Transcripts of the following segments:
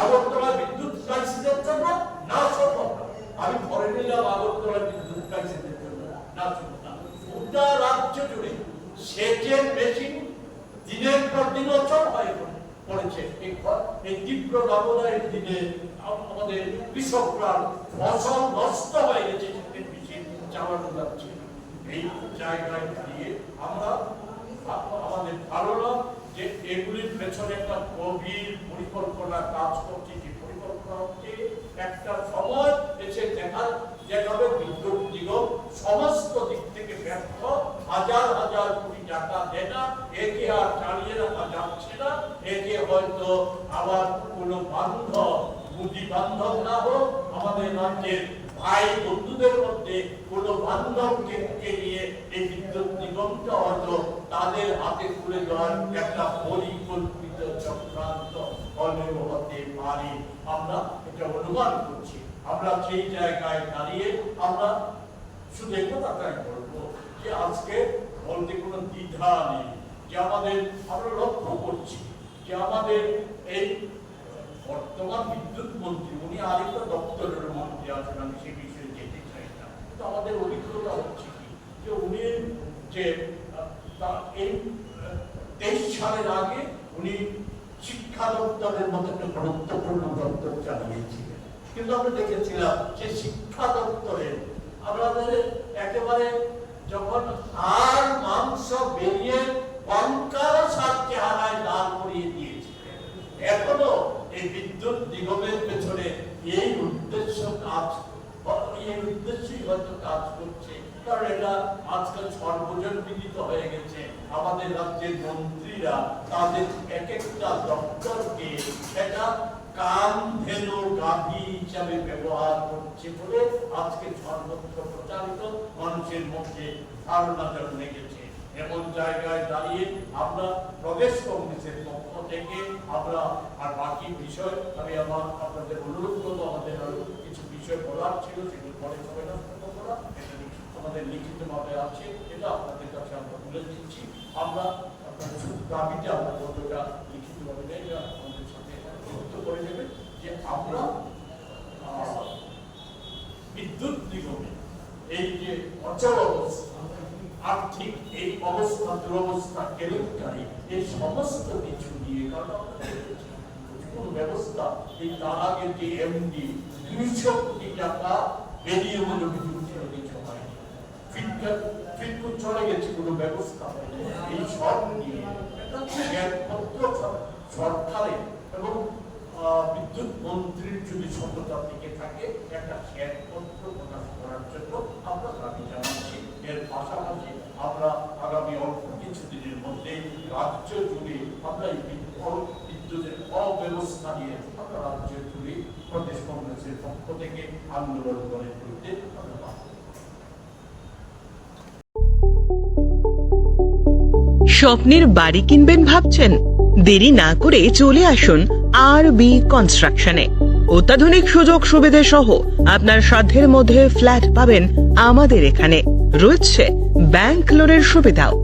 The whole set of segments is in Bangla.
আগরতলা বিদ্যুৎ ক্রাইসিসের জন্য না সম্ভব আমি ধরে নিলাম আগরতলা বিদ্যুৎ ক্রাইসিসের জন্য না সম্ভব। গোটা রাজ্য জুড়ে সেচের মেশিন দিনের পর দিন অচল হয়ে পড়েছে। এই তীব্র দাবদাহের দিনে আমাদের কৃষকরা ফসল নষ্ট হয়ে গেছে সেচের মেশিন চালানো যাচ্ছে এই জায়গায় দাঁড়িয়ে আমরা আমাদের ধারণা যে এগুলির পেছনে একটা গভীর পরিকল্পনা কাজ করছে, যে পরিকল্পনা হচ্ছে একটা সময় এসে দেখা যেভাবে বিদ্যুৎ নিগম সমস্ত দিক থেকে ব্যর্থ, হাজার হাজার কোটি টাকা দেনা একে আর চালিয়ে রাখা যাচ্ছে না, একে হয়তো আবার কোনো বান্ধব বুদ্ধি বান্ধব না হোক, আমাদের রাজ্যের ভাই বন্ধুদের মধ্যে কোনো বান্ধবকে নিয়ে এই বিদ্যুৎ নিগমটা হয়তো তাদের হাতে তুলে দেওয়ার একটা পরিকল্পিত চক্রান্ত হলেও হতে পারে। আমরা এটা অনুমান করছি। আমরা সেই জায়গায় দাঁড়িয়ে আমরা শুধু এই কথাটাই বলব যে আজকে বলতে কোনো দ্বিধা নেই যে আমাদের আমরা লক্ষ্য করছি যে আমাদের এই বর্তমান বিদ্যুৎ মন্ত্রী, উনি আরেকটা দপ্তরের আছেন আমি সেই বিষয়ে যেতে চাই না। কিন্তু আমাদের অভিজ্ঞতা হচ্ছে কি, যে উনি যে এই তেইশ সালের আগে উনি শিক্ষা দপ্তরের মতো একটা গুরুত্বপূর্ণ দপ্তর চালিয়েছিলেন কিন্তু আমরা দেখেছিলাম যে শিক্ষা দপ্তরে আমাদের একেবারে যখন আর মাংস বেরিয়ে কঙ্কাল এই বিদ্যুৎ নিগমের পেছনে এই উদ্দেশ্য কাজ এই উদ্দেশ্যই হয়তো কাজ করছে। কারণ এটা আজকাল সর্বজন বিদিত হয়ে গেছে। আমাদের রাজ্যের মন্ত্রীরা, তাদের এক একটা দপ্তরকে সেটা ধেনু গাভী হিসাবে ব্যবহার করছে বলে আজকে সর্বত্র প্রচারিত। মানুষের মধ্যে ধারণা জন্মে গেছে। এমন জায়গায় দাঁড়িয়ে আমরা প্রদেশ কংগ্রেসের পক্ষ থেকে আমরা আর বাকি বিষয়, আমি আমার আপনাদের অনুরোধ করব, আমাদের আরও কিছু বিষয় বলার ছিল সেগুলো পরে করব না আমাদের লিখিত ভাবে আছে, এটা আপনাদের কাছে আমরা তুলে দিচ্ছি। আমরা আপনাদের দাবিটা আমরা কতটা লিখিত ভাবে নেই আমাদের সাথে যুক্ত করে দেবে যে আমরা বিদ্যুৎ নিগমে এই যে অচল অবস্থা এই অবস্থা, দুরবস্থা কেলেঙ্কারি এই সমস্ত কিছু নিয়ে কারণ কোন ব্যবস্থা এই তার আগে যে এমডি দুইশো কোটি টাকা বেরিয়ে ছিল কিছু ফিটকার ফিটকুট চলে গেছে ব্যবস্থা এই সব নিয়ে সরকারের এবং বিদ্যুৎ মন্ত্রীর যদি সততা থেকে থাকে, একটা শ্বেতপত্র প্রকাশ করার জন্য আমরা দাবি জানাচ্ছি। এর পাশাপাশি আমরা আগামী অল্প কিছু দিনের মধ্যে রাজ্য জুড়ে আমরা বিদ্যুতের অব্যবস্থা নিয়ে আমরা রাজ্য জুড়ে প্রদেশ কংগ্রেসের পক্ষ থেকে আন্দোলন করে আমরা স্বপ্নের বাড়ি কিনবেন ভাবছেন? দেরি না করে চলে আসুন আর বি কনস্ট্রাকশনে অত্যাধুনিক সুযোগ সুবিধে সহ আপনার সাধ্যের মধ্যে ফ্ল্যাট পাবেন আমাদের এখানে। রয়েছে ব্যাংক লোনের সুবিধাও।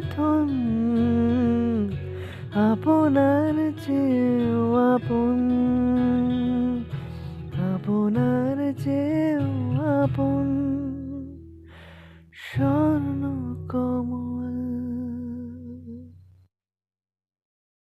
প্রথম আপনার চেয়েও আপন। আপনার চেয়েও আপন। স্বর্ণ কমল